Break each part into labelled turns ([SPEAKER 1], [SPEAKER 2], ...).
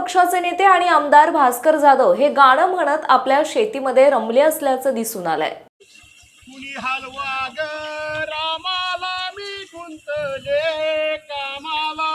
[SPEAKER 1] पक्षाचे नेते आणि आमदार भास्कर जाधव हे गाणं म्हणत आपल्या शेतीमध्ये रमले असल्याचं दिसून आलंय.
[SPEAKER 2] रामाला मी कामाला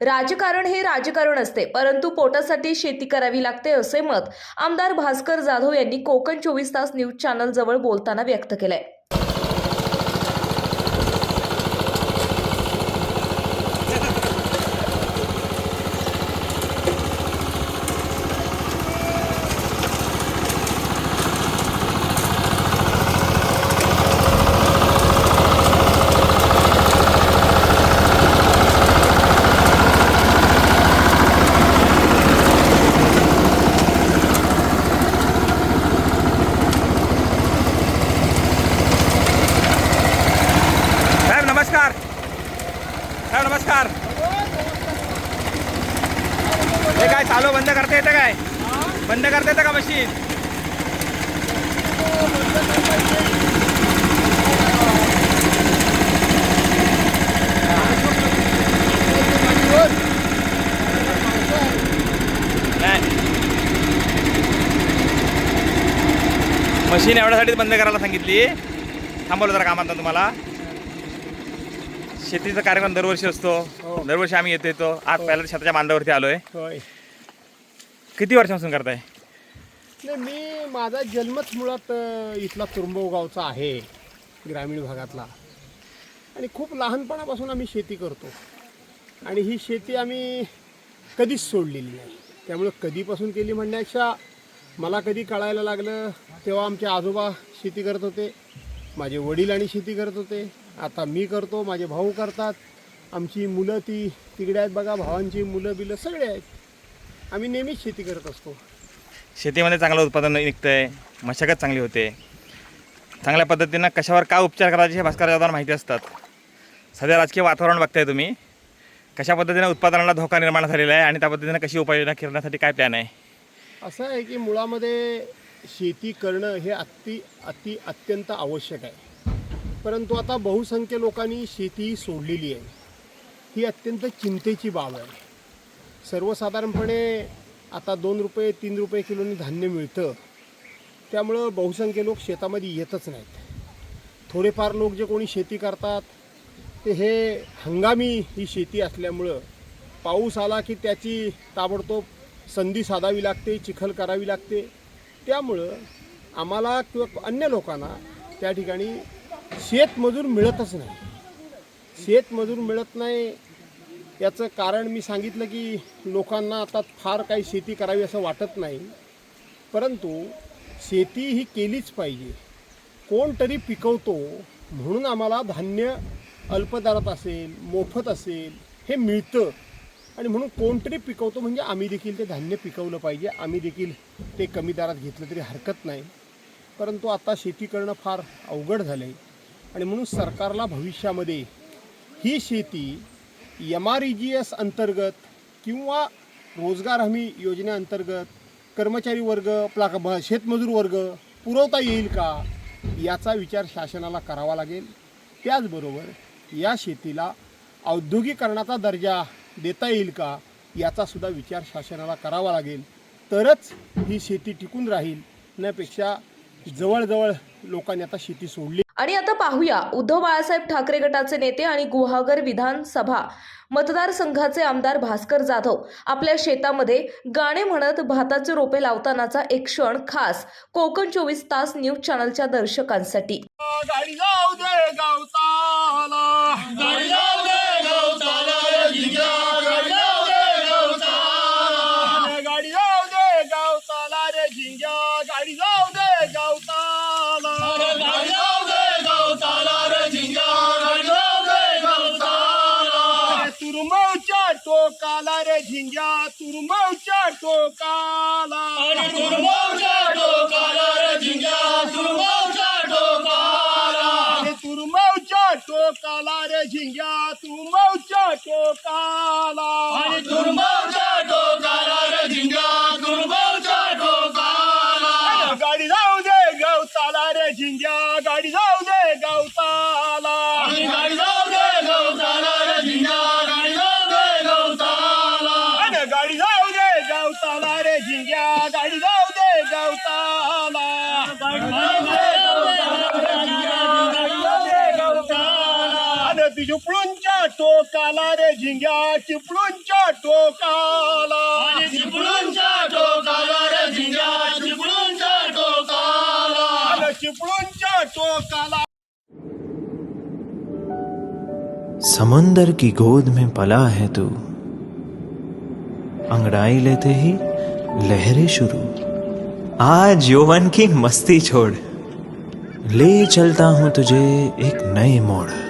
[SPEAKER 1] राजकारण हे राजकारण असते परंतु पोटासाठी शेती करावी लागते असे मत आमदार भास्कर जाधव यांनी कोकण चोवीस तास न्यूज चॅनल जवळ बोलताना व्यक्त केलंय
[SPEAKER 3] साहेब नमस्कार साहेब नमस्कार. हे काय चालू बंद करता येतं काय? बंद करता येतं का मशीन मशीन एवढ्यासाठीच बंद करायला सांगितली. थांबवलं जरा कामात तुम्हाला. शेतीचा कार्यक्रम दरवर्षी असतो. दरवर्षी आम्ही येतो येतो. आज पहिल्या शेताच्या बांधावरती आलोय.
[SPEAKER 2] होय.
[SPEAKER 3] किती वर्षापासून करताय?
[SPEAKER 2] नाही मी माझा जन्मच मुळात अ, इथला तुरुंबव गावचा आहे ग्रामीण भागातला. आणि खूप लहानपणापासून आम्ही शेती करतो. आणि ही शेती आम्ही कधीच सोडलेली नाही. त्यामुळं कधीपासून केली म्हणण्यापेक्षा मला कधी कळायला लागलं तेव्हा आमचे आजोबा शेती करत होते माझे वडील आणि शेती करत होते. आता मी करतो माझे भाऊ करतात. आमची मुलं ती तिकडे आहेत बघा भावांची मुलं बिलं सगळे आहेत. आम्ही नेहमीच शेती करत असतो.
[SPEAKER 3] शेतीमध्ये चांगलं उत्पादन निघतंय मशागत चांगली होते. चांगल्या पद्धतीनं कशावर काय उपचार करायचे हे भास्कर जाधवांना माहिती असतात. सध्या राजकीय वातावरण बघताय तुम्ही. कशा पद्धतीने उत्पादनाला धोका निर्माण झालेला आहे आणि त्या पद्धतीने कशी उपाययोजना करण्यासाठी काय प्लॅन आहे?
[SPEAKER 2] असं आहे की मुळामध्ये शेती करणं हे अति अति अत्यंत आवश्यक आहे. परंतु आता बहुसंख्य लोकांनी शेती सोडलेली आहे. ही अत्यंत चिंतेची बाब आहे. सर्वसाधारणपणे आता दोन रुपये तीन रुपये किलोनी धान्य मिळतं. त्यामुळं बहुसंख्य लोक शेतामध्ये येतच नाहीत. थोडेफार लोक जे कोणी शेती करतात ते हे हंगामी ही शेती असल्यामुळं पाऊस आला की त्याची ताबडतोब संधी साधावी लागते चिखल करावी लागते. त्यामुळं आम्हाला किंवा अन्य लोकांना त्या ठिकाणी शेतमजूर मिळतच नाही. शेतमजूर मिळत नाही. याचं कारण मी सांगितलं की लोकांना आता फार काही शेती करावी असं वाटत नाही. परंतु शेती ही केलीच पाहिजे. कोणतरी पिकवतो म्हणून आम्हाला धान्य अल्पदरात असेल मोफत असेल हे मिळतं. आणि म्हणून कोणतरी पिकवतो म्हणजे आम्ही देखील ते धान्य पिकवलं पाहिजे. आम्ही देखील ते कमी दरात घेतलं तरी हरकत नाही. परंतु आता शेती करणं फार अवघड झालं आहे आणि म्हणून सरकारला भविष्यामध्ये ही शेती M R E G S अंतर्गत किंवा रोजगार हमी योजनेअंतर्गत कर्मचारी वर्ग प्ला शेतमजूर वर्ग पुरवता येईल का याचा विचार शासनाला करावा लागेल. त्याचबरोबर या शेतीला औद्योगिकरणाचा दर्जा देता येईल का याचासुद्धा विचार शासनाला करावा लागेल. तरच ही शेती टिकून राहील. त्यापेक्षा जवळजवळ लोकांनी आता शेती सोडली.
[SPEAKER 1] आणि आता पाहूया. उद्धव बाळासाहेब ठाकरे गटाचे नेते आणि गुहागर विधानसभा मतदारसंघाचे आमदार भास्कर जाधव आपल्या शेतामध्ये गाणे म्हणत भाताचे रोपे लावतानाचा एक क्षण खास. कोकण चोवीस तास न्यूज चॅनलच्या दर्शकांसाठी.
[SPEAKER 2] टोकाला रे झिंग्या तुरमौच्या टोकाला. तुरमौच्या टोकाला रे झिंग्या तुरमौच्या टोकाला. तुरमौच्या टोकाला रे झिंग्या तुरमौच्या टोकाला. आणि तुरमौच्या टोकाला रे झिंग्या तुरमौच्या अरे ती चिपळूणच्या टोकाला रे झिंग्या टोकाला टोकाला रे झिंग्या चिपळूणच्या टोकाला टोकाला
[SPEAKER 4] समुंदर की गोद में पला है तू। अंगड़ाई लेते ही लहरें शुरू। आज यौवन की मस्ती छोड़। ले चलता हूँ तुझे एक नए मोड़।